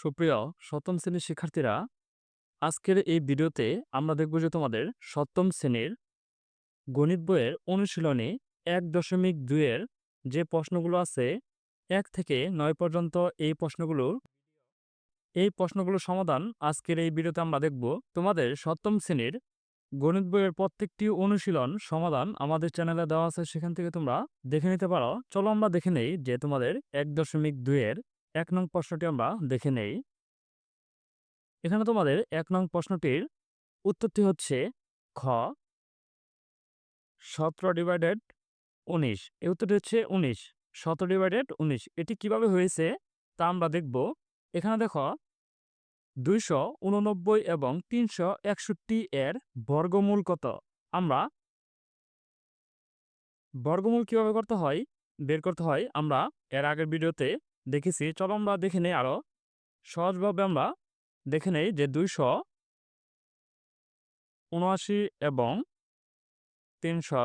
সুপ্রিয় সপ্তম শ্রেণির শিক্ষার্থীরা, আজকের এই ভিডিওতে আমরা দেখব যে তোমাদের সপ্তম শ্রেণির গণিত বইয়ের অনুশীলনে এক দশমিক দুইয়ের যে প্রশ্নগুলো আছে, এক থেকে নয় পর্যন্ত এই প্রশ্নগুলোর এই প্রশ্নগুলোর সমাধান আজকের এই ভিডিওতে আমরা দেখব। তোমাদের সপ্তম শ্রেণির গণিত বইয়ের প্রত্যেকটি অনুশীলন সমাধান আমাদের চ্যানেলে দেওয়া আছে, সেখান থেকে তোমরা দেখে নিতে পারো। চলো আমরা দেখে নেই যে তোমাদের এক দশমিক দুইয়ের এক নং প্রশ্নটি আমরা দেখে নেই। এখানে তোমাদের এক নং প্রশ্নটির উত্তরটি হচ্ছে খ। সতেরো ডিভাইডেড উনিশ। এই উত্তরটি হচ্ছে উনিশ। সতেরো ডিভাইডেড উনিশ। এটি কীভাবে হয়েছে তা আমরা দেখব। এখানে দেখো, দুইশো উননব্বই এবং তিনশো একষট্টি এর বর্গমূল কত? আমরা বর্গমূল কীভাবে করতে হয়? বের করতে হয়। আমরা এর আগের ভিডিওতে দেখেছি, চলো আমরা দেখে নেই আরও। সহজভাবে আমরা দেখে নেই যে দুইশো উনআশি এবং তিনশো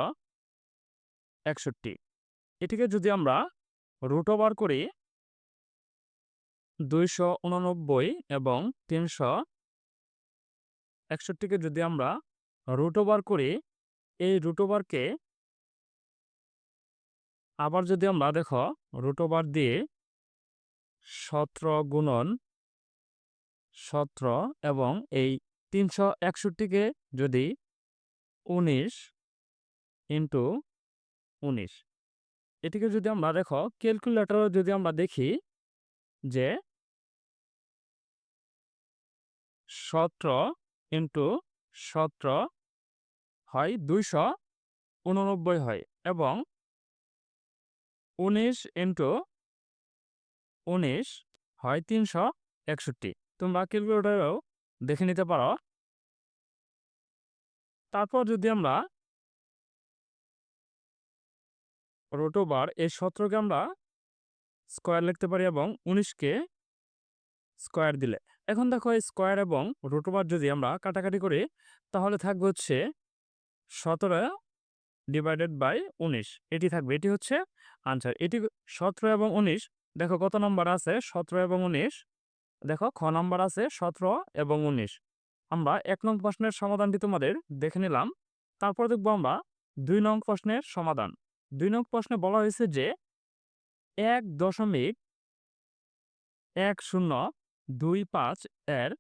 একষট্টি। এটিকে যদি আমরা রুট ওভার করি, দুইশো উননব্বই এবং তিনশো একষট্টিকে যদি আমরা রুট ওভার করি, এই রুট ওভারকে আবার যদি আমরা দেখো রুট ওভার দিয়ে সতেরো গুণন সতেরো এবং এই তিনশো একষট্টিকে যদি উনিশ ইন্টু উনিশ। এটিকে যদি আমরা দেখো, ক্যালকুলেটরে যদি আমরা দেখি যে সতেরো ইন্টু সতেরো হয় দুইশো উননব্বই হয় এবং উনিশ ইন্টু উনিশ হয় তিনশো একষট্টি। তোমরা ক্যালকুলেটরেও দেখে নিতে পারো। তারপর যদি আমরা রোটোবার এই সতেরোকে আমরা স্কোয়ার লিখতে পারি এবং উনিশকে স্কোয়ার দিলে। এখন দেখো এই স্কোয়ার এবং রোটোবার যদি আমরা কাটাকাটি করি, তাহলে থাকবে হচ্ছে সতেরো ডিভাইডেড বাই উনিশ। এটি থাকবে, এটি হচ্ছে আনসার এটি সতেরো এবং উনিশ দেখো কত নম্বর আছে? সতেরো এবং উনিশ। দেখো খ নম্বর আছে সতেরো এবং উনিশ। আমরা এক নং প্রশ্নের সমাধানটি তোমাদের দেখে নিলাম। তারপর দেখব আমরা দুই নং প্রশ্নের সমাধান। দুই নং প্রশ্নে বলা হয়েছে যে এক দশমিক এক শূন্য দুই পাঁচ এর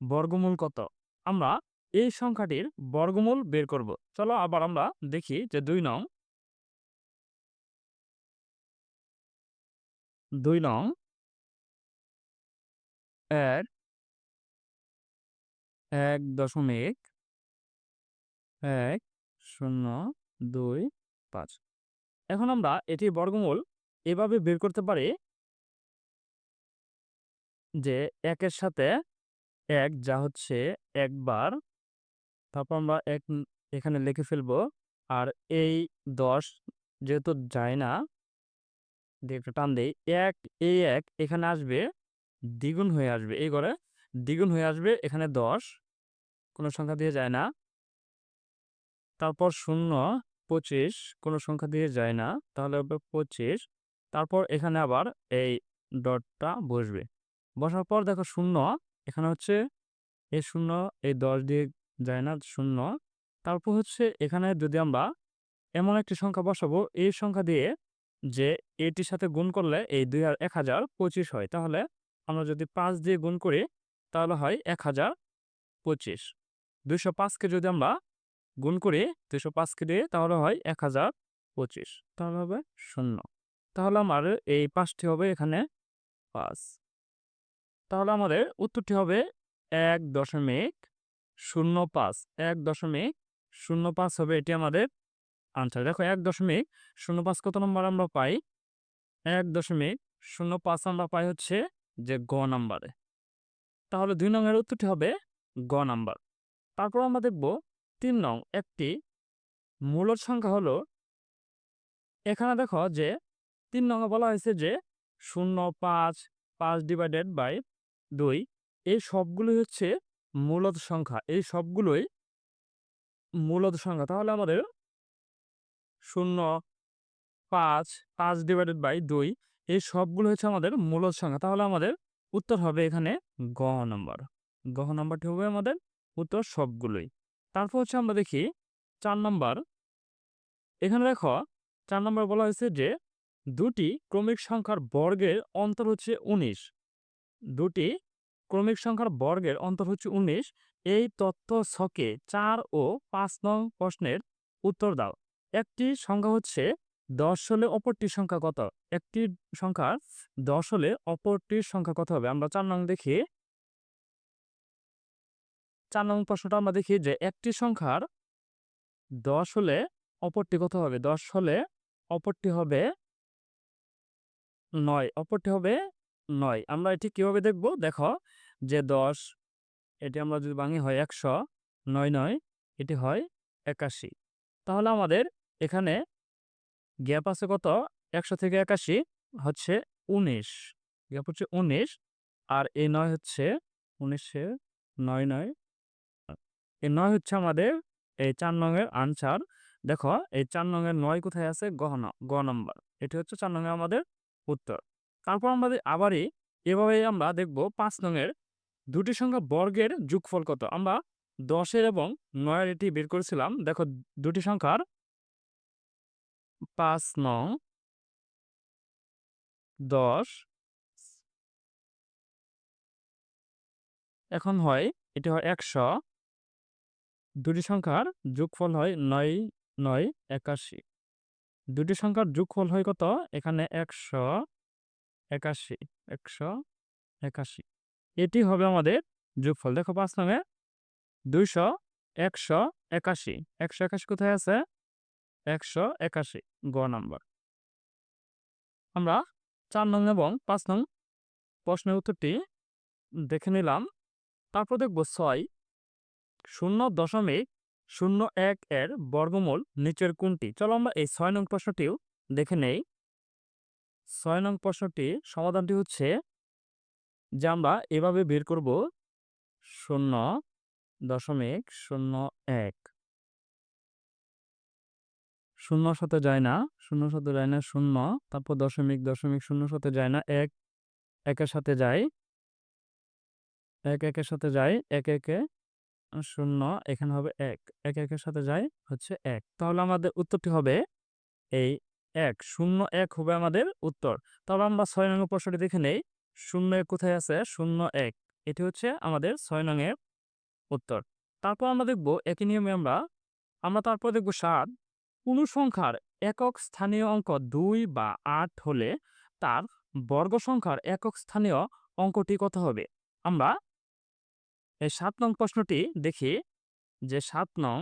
বর্গমূল কত? আমরা এই সংখ্যাটির বর্গমূল বের করব। চলো আবার আমরা দেখি যে দুই নং দুই নং এর এক দশমিক এক শূন্য দুই পাঁচ। এখন আমরা এটি বর্গমূল এভাবে বের করতে পারি যে একের সাথে এক যা হচ্ছে একবার তারপর আমরা এক এখানে লিখে ফেলব, আর এই দশ যেহেতু যায় না একটা টান দেই, এক, এই এক, এখানে আসবে দ্বিগুণ হয়ে আসবে, এই ঘরে দ্বিগুণ হয়ে আসবে, এখানে দশ, কোনো সংখ্যা দিয়ে যায় না। তারপর শূন্য, পঁচিশ, কোনো সংখ্যা দিয়ে যায় না, তাহলে হবে পঁচিশ, তারপর এখানে আবার এই ডটটা বসবে। বসার পর দেখো শূন্য, এখানে হচ্ছে এই শূন্য, এই দশ দিয়ে যায় না, শূন্য, তারপর হচ্ছে এখানে যদি আমরা এমন একটি সংখ্যা বসাবো, এই সংখ্যা দিয়ে যে এটির সাথে গুণ করলে এই দুই এক হাজার পঁচিশ হয়। তাহলে আমরা যদি পাঁচ দিয়ে গুণ করি, তাহলে হয় এক হাজার পঁচিশ। দুইশো পাঁচকে যদি আমরা গুণ করি, দুইশো পাঁচকে দিয়ে তাহলে হয় এক হাজার পঁচিশ। তাহলে হবে শূন্য। তাহলে আমার এই পাঁচটি হবে এখানে পাঁচ। তাহলে আমাদের উত্তরটি হবে এক দশমিক শূন্য পাঁচ। এক দশমিক শূন্য পাঁচ হবে এটি আমাদের আনসার। দেখো এক দশমিক শূন্য পাঁচ কত নম্বর আমরা পাই? এক দশমিক শূন্য পাঁচ আমরা পাই হচ্ছে যে গ নাম্বারে। তাহলে দুই নংয়ের উত্তরটি হবে গ নাম্বার। তারপর আমরা দেখব তিন নং একটি মূলদ সংখ্যা হলো এখানে দেখো যে তিন নঙে বলা হয়েছে যে শূন্য পাঁচ পাঁচ ডিভাইডেড বাই দুই। এই সবগুলোই হচ্ছে মূলত সংখ্যা। এই সবগুলোই মূলত সংখ্যা। তাহলে আমাদের শূন্য, পাঁচ পাঁচ ডিভাইডেড বাই দুই, এই সবগুলো হচ্ছে আমাদের মূলত সংখ্যা। তাহলে আমাদের উত্তর হবে এখানে গ নম্বর। গ নম্বরটি হবে আমাদের উত্তর সবগুলোই। তারপর হচ্ছে আমরা দেখি চার নম্বর। এখানে দেখো চার নম্বর বলা হয়েছে যে দুটি ক্রমিক সংখ্যার বর্গের অন্তর হচ্ছে উনিশ। দুটি ক্রমিক সংখ্যার বর্গের অন্তর হচ্ছে উনিশ। এই তথ্য ছকে চার ও পাঁচ নং প্রশ্নের উত্তর দাও। একটি সংখ্যা হচ্ছে দশ হলে অপরটির সংখ্যা কত? একটি সংখ্যা দশ হলে অপরটির সংখ্যা কত হবে? আমরা চার নং দেখি। চার নং প্রশ্নটা আমরা দেখি যে একটি সংখ্যার দশ হলে অপরটি কত হবে? দশ হলে অপরটি হবে নয়। অপরটি হবে নয়। আমরা এটি কীভাবে দেখব? দেখো যে দশ, এটি আমরা যদি ভাঙি হয় একশো, নয় নয়, এটি হয় একাশি। তাহলে আমাদের এখানে গ্যাপ আছে কত? একশো থেকে একাশি হচ্ছে উনিশ। গ্যাপ হচ্ছে উনিশ আর এই নয় হচ্ছে উনিশে নয় নয়। এই নয় হচ্ছে আমাদের এই চার নঙের আনসার দেখো, এই চার নঙের নয় কোথায় আছে? গহন গ নম্বর। এটি হচ্ছে চার নঙের আমাদের উত্তর। তারপর আমাদের আবারই এভাবে আমরা দেখব পাঁচ নঙের দুটি সংখ্যা বর্গের যোগফল কত? আমরা দশের এবং নয়ের এটি বের করেছিলাম। দেখো, দুটি সংখ্যার পাঁচ, নং, দশ, এখন হয়, এটি হয় একশো। দুটি সংখ্যার যোগফল হয় নয় নয়, একাশি। দুটি সংখ্যার যোগফল হয় কত? এখানে একশো, একাশি একশো, একাশি। এটি হবে আমাদের যোগফল। দেখো পাঁচ নামে দুইশো, একশো, একাশি। একশো, একাশি কোথায় আছে? একশো একাশি, গ নাম্বার। আমরা চার নং এবং পাঁচ নং প্রশ্নের উত্তরটি দেখে নিলাম। তারপর দেখব ছয়। শূন্য দশমিক শূন্য এক এর বর্গমূল নিচের কোনটি? চলো আমরা এই ছয় নং প্রশ্নটিও দেখে নেই। ছয় নং প্রশ্নটি সমাধানটি হচ্ছে যে আমরা এভাবে বের করব শূন্য দশমিক শূন্য এক। শূন্য সাথে যায় না, শূন্য সাথে যায় না শূন্য, তারপর দশমিক দশমিক, শূন্য সাথে যায় না, এক, একের সাথে যায়। এক, একের সাথে যায়, এক, একে, শূন্য, এখানে হবে এক এক, একের সাথে যায় হচ্ছে এক। তাহলে আমাদের উত্তরটি হবে এই এক, শূন্য এক হবে আমাদের উত্তর। তাহলে আমরা ছয় নং প্রশ্নটি দেখে নেই, শূন্য কোথায় আছে? শূন্য এক, এটি হচ্ছে আমাদের ছয় নংয়ের উত্তর। তারপর আমরা দেখব একই নিয়মে আমরা আমরা তারপর দেখব সাত কোনো সংখ্যার একক স্থানীয় অঙ্ক দুই বা আট হলে তার বর্গ সংখ্যার একক স্থানীয় অঙ্কটি কত হবে? আমরা এই সাত নং প্রশ্নটি দেখি যে সাত নং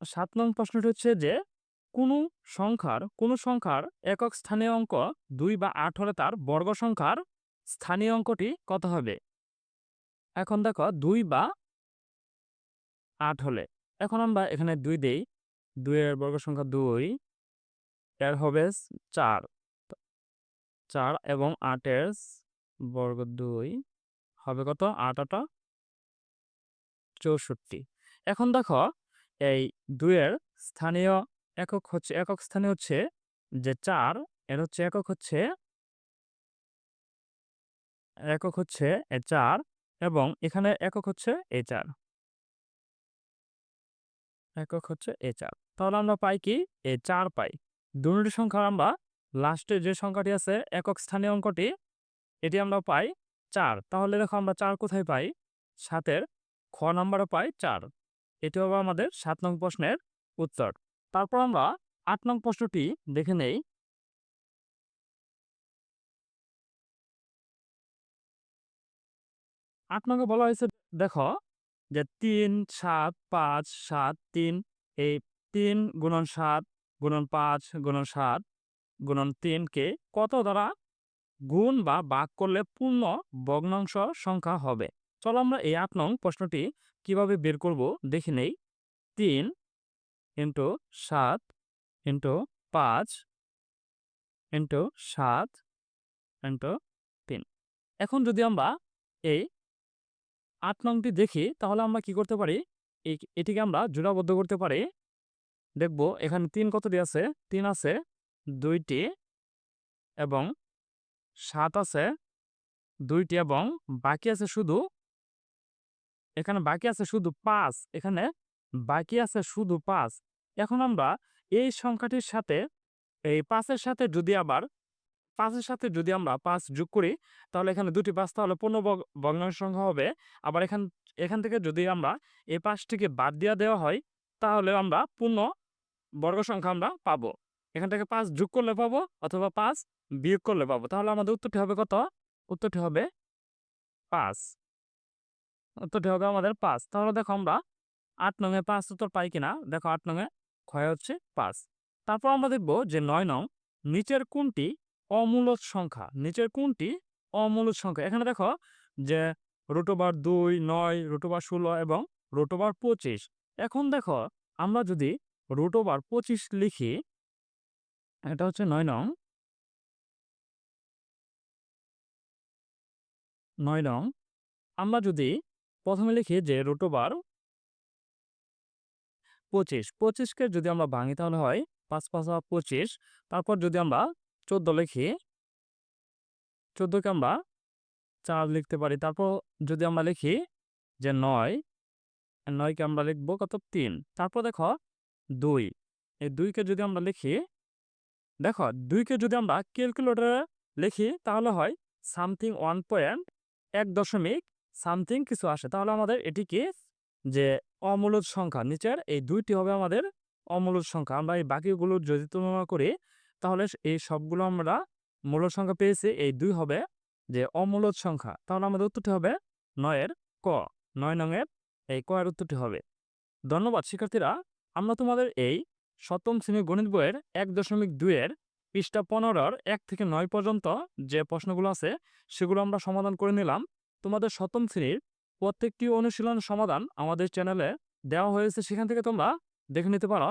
সাত নং প্রশ্নটি হচ্ছে যে কোনো সংখ্যার কোনো সংখ্যার একক স্থানীয় অঙ্ক দুই বা আট হলে তার বর্গ সংখ্যার স্থানীয় অঙ্কটি কত হবে? এখন দেখো দুই বা আট হলে এখন আমরা এখানে দুই দেই। দুইয়ের বর্গ সংখ্যা দুই, এর হবে চার। চার এবং আটের বর্গ দুই হবে কত? আট, আটা, চৌষট্টি। এখন দেখো, এই দুইয়ের স্থানীয় একক হচ্ছে, একক স্থানে হচ্ছে যে চার, এর হচ্ছে একক হচ্ছে একক হচ্ছে এ চার এবং এখানে একক হচ্ছে এ চার। একক হচ্ছে এ চার। তাহলে আমরা পাই কি? এ চার পাই। দুটি সংখ্যা আমরা লাস্টে যে সংখ্যাটি আছে, একক স্থানীয় অঙ্কটি, এটি আমরা পাই চার। তাহলে দেখো আমরা চার কোথায় পাই? সাতের খ নাম্বারে পাই চার। এটি হবে আমাদের সাত নং প্রশ্নের উত্তর। তারপর আমরা আট নং প্রশ্নটি দেখে নেই। আট নঙ্গে বলা হয়েছে, দেখো যে তিন সাত পাঁচ সাত তিন, এই তিন গুণন সাত গুণন পাঁচ গুণন সাত গুণন তিনকে কত দ্বারা গুণ বা বাক করলে পূর্ণ ভগ্নাংশ সংখ্যা হবে? চলো আমরা এই আট নং প্রশ্নটি কীভাবে বের করব দেখে নেই। তিন ইন্টু সাত ইন্টু পাঁচ ইন্টু সাত ইন্টু তিন। এখন যদি আমরা এই আট নংটি দেখি, তাহলে আমরা কি করতে পারি? এটিকে আমরা জোড়াবদ্ধ করতে পারি। দেখব, এখানে তিন কতটি আছে? তিন আছে দুইটি এবং সাত আছে দুইটি এবং বাকি আছে শুধু এখানে বাকি আছে শুধু পাঁচ। এখানে বাকি আছে শুধু পাঁচ। এখন আমরা এই সংখ্যাটির সাথে, এই পাঁচের সাথে যদি আবার পাঁচের সাথে যদি আমরা পাঁচ যোগ করি, তাহলে এখানে দুটি পাঁচ, তাহলে পূর্ণ ভগ্নাংশ সংখ্যা হবে। আবার এখান এখান থেকে যদি আমরা এই পাঁচটিকে বাদ দিয়ে দেওয়া হয়, তাহলে আমরা পূর্ণ বর্গ সংখ্যা আমরা পাবো। এখান থেকে পাঁচ যোগ করলে পাবো অথবা পাঁচ বিয়োগ করলে পাবো। তাহলে আমাদের উত্তরটি হবে কত? উত্তরটি হবে পাঁচ। উত্তরটি হবে আমাদের পাঁচ। তাহলে দেখো আমরা আট নঙে পাঁচ উত্তর পাই কিনা? দেখো আট নঙে ক্ষয় হচ্ছে পাঁচ। তারপর আমরা দেখব যে নয় নং নিচের কোনটি অমূলদ সংখ্যা। নিচের কোনটি? অমূলদ সংখ্যা। এখানে দেখো যে রোটোবার দুই, নয়, রোটোবার ষোলো এবং রোটোবার পঁচিশ। এখন দেখো আমরা যদি রোটোবার পঁচিশ লিখি, এটা হচ্ছে নয় নং। নয় নং। আমরা যদি প্রথমে লিখি যে রোটোবার পঁচিশ। পঁচিশকে যদি আমরা ভাঙি তাহলে হয় পাঁচ পাঁচা পঁচিশ। তারপর যদি আমরা চোদ্দ লিখি। চোদ্দোকে আমরা চার লিখতে পারি। তারপর যদি আমরা লিখি যে নয় নয়কে আমরা লিখব কত? তিন। তারপর দেখো দুই। এই দুইকে যদি আমরা লিখি, দেখো দুইকে যদি আমরা ক্যালকুলেটরে লিখি, তাহলে হয় সামথিং ওয়ান পয়েন্ট এক দশমিক সামথিং কিছু আসে। তাহলে আমাদের এটি কি? যে অমূলদ সংখ্যা। নিচের এই দুইটি হবে আমাদের অমূলদ সংখ্যা। আমরা এই বাকিগুলোর যদি তুলনা করি তাহলে এই সবগুলো আমরা মূলদ সংখ্যা পেয়েছি, এই দুই হবে যে অমূলদ সংখ্যা। তাহলে আমাদের উত্তরটি হবে নয়ের ক। নয় নঙের এই ক এর উত্তরটি হবে। ধন্যবাদ, শিক্ষার্থীরা। আমরা তোমাদের এই সপ্তম শ্রেণির গণিত বইয়ের এক দশমিক দুইয়ের পৃষ্ঠা পনেরোর এক থেকে নয় পর্যন্ত যে প্রশ্নগুলো আছে, সেগুলো আমরা সমাধান করে নিলাম। তোমাদের সপ্তম শ্রেণির প্রত্যেকটি অনুশীলন সমাধান আমাদের চ্যানেলে দেওয়া হয়েছে। সেখান থেকে তোমরা দেখে নিতে পারো।